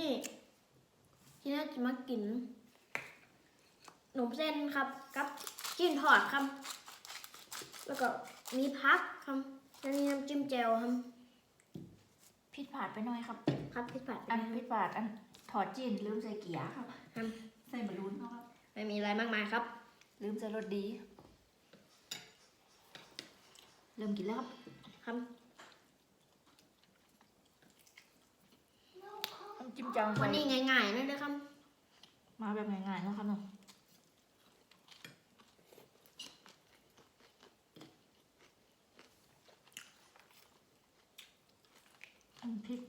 นี่ที่น่าจะมากินขนมเส้นครับกับจิ้นทอดครับ แล้วก็มีพักครับแล้วมีน้ำจิ้มแจ่วครับผิดพลาดไปหน่อยครับ ครับพี่ผัดไปอันนะผิดพลาดอันถอดจีนลืมใส่เกียร์ครับครับใส่บอลลูนเข้าครับไม่มีอะไรมากมายครับ ลืมใส่รสดี เริ่มกินแล้วครับครับ น้ำจิ้มจังวันนี้ง่ายๆนั่นเลยครับมาแบบง่ายๆนะครับเนาะอันพริก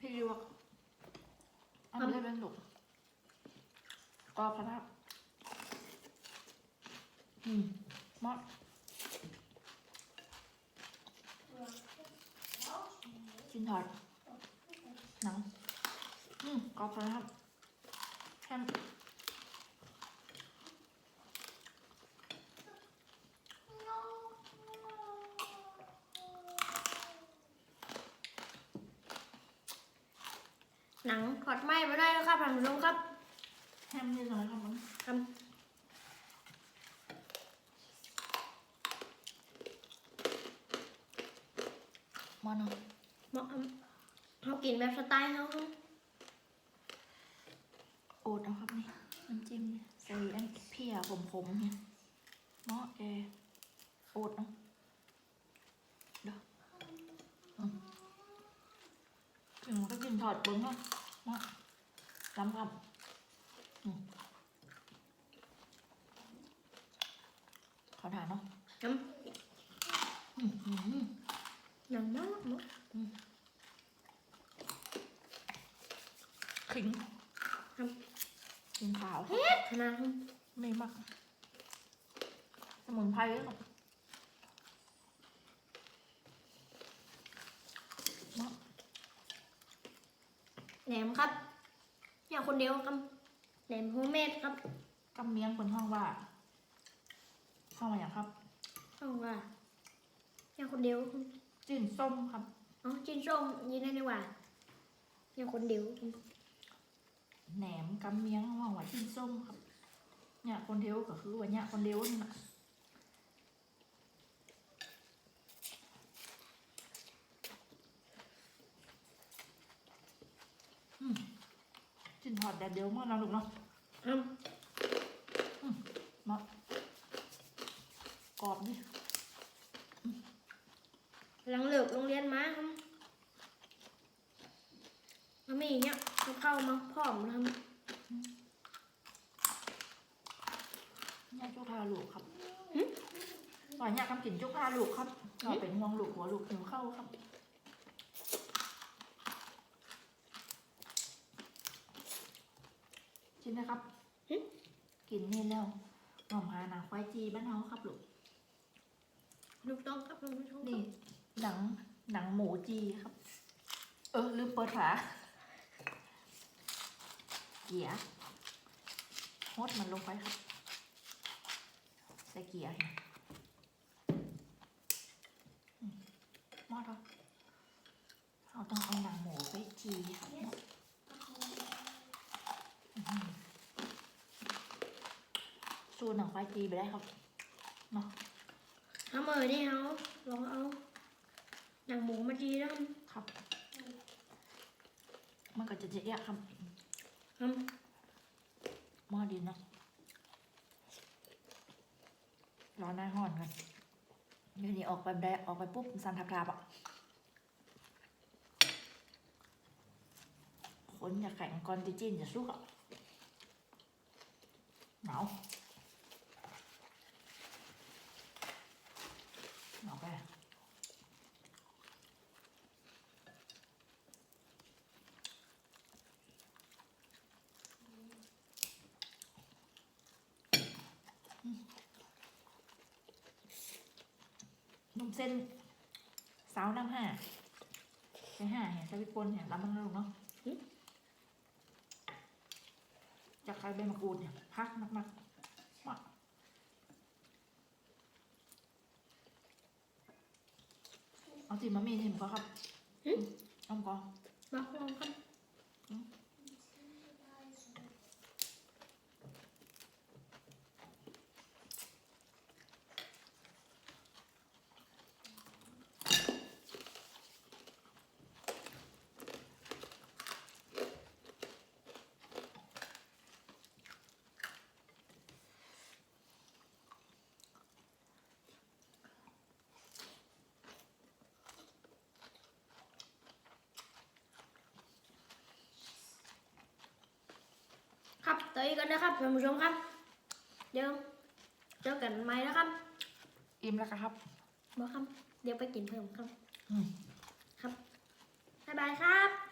พริกลวกอันนี้เป็นหลุกก็พะนักอืมมอด กินถอดหนังอืมกรอบเลยครับแฮมหนังถอดไหม้ไปได้แล้วครับท่านผู้ชมครับแฮมนี่เลยครับผมครับมอนเอา เหมาะเขากินแบบสไตล์เขาครับโอ๊ตเอาครับนี่น้ำจิ้มเนี่ยใส่อันเพียผมๆเนี่ยเนาะเอโอ๊ตเนาะเด้ออืมถึงก็กินถอดเบิ้งเนาะเนาะล้ำครับอืมขอถ่านเนาะน้อืมอืมำหนังมากมาก ขิงครับขิงขาวเฮ็ดขนาดครับไม่มาก สมุนไพรครับเนาะแหนมครับเนี่ยคนเดียวครับแหนมโฮมเมดครับกำเมียงคนห้องว่าห้องว่าอย่างครับต้องว่าเนี่ยคนเดียวครับจิ้นส้มครับอ๋อจิ้นส้มยินได้ดีกว่าเนี่ยคนเดียวครับ แหนมกำเมียงห้องว่าจิ้นส้มครับเนี่ยคนเดียวก็คือว่าเนี่ยคนเดียวนี่นะอืมจิ้นทอดแดดเดียวมากนะลูกเนาะครับมะกรอบดิหลังเลิกโรงเรียนมาครับแล้วมีเนี่ย เขาเข้ามาพร้อมนะครับเนี่ยจุกพาลูกครับตอนเนี่ยกำกินจุกพาลูกครับเราเป็นห่วงลูกหัวลูกหิวเข้าวครับชินนะครับ กินนี่แล้วหน่อมหาหนังควายจีบ้านเฮาครับลูกถูกต้องครับท่านผู้ชมนี่หนังหนังหมูจีครับ เออลืมเปิดฝาเกียร์ฮดมันลงไปครับใส่เกียร์เนี่ยอืมมอดครับเราต้องเอาหนังหมูไปจีครับเนาะอื้อหือสูตรหนังควายจีไปได้ครับเนาะเอามือนี่เขาลองเอาหนังหมูมาจีแล้วครับครับมันก็จะเจ๊ยะครับ หม้อดินเนาะร้อนหน้าห่อนกันเดี๋ยวนี้ออกไปได้ออกไปปุ๊บสั่นทับทับอะคนจะแข่งก่อนจีจีนจะสู้อะหนาวหนาวไป นุ่มเส้นสาวน้ำห้าใช่ห้าเห็นสวิตปนเห็นรับมันแล้วลูกเนาะจากใครใบมะกรูดเนี่ยพักมากๆมาเอาเอาจิมมามีทิมก็ครับหึเอาก่อนมาลองครับ ครับต่ออีกกันนะครับท่านผู้ชมครับ เดี๋ยวเจอกันใหม่นะครับ อิ่มแล้วครับบอกครับ เดี๋ยวไปกินเพิ่มครับ อืม ครับบ๊ายบายครับ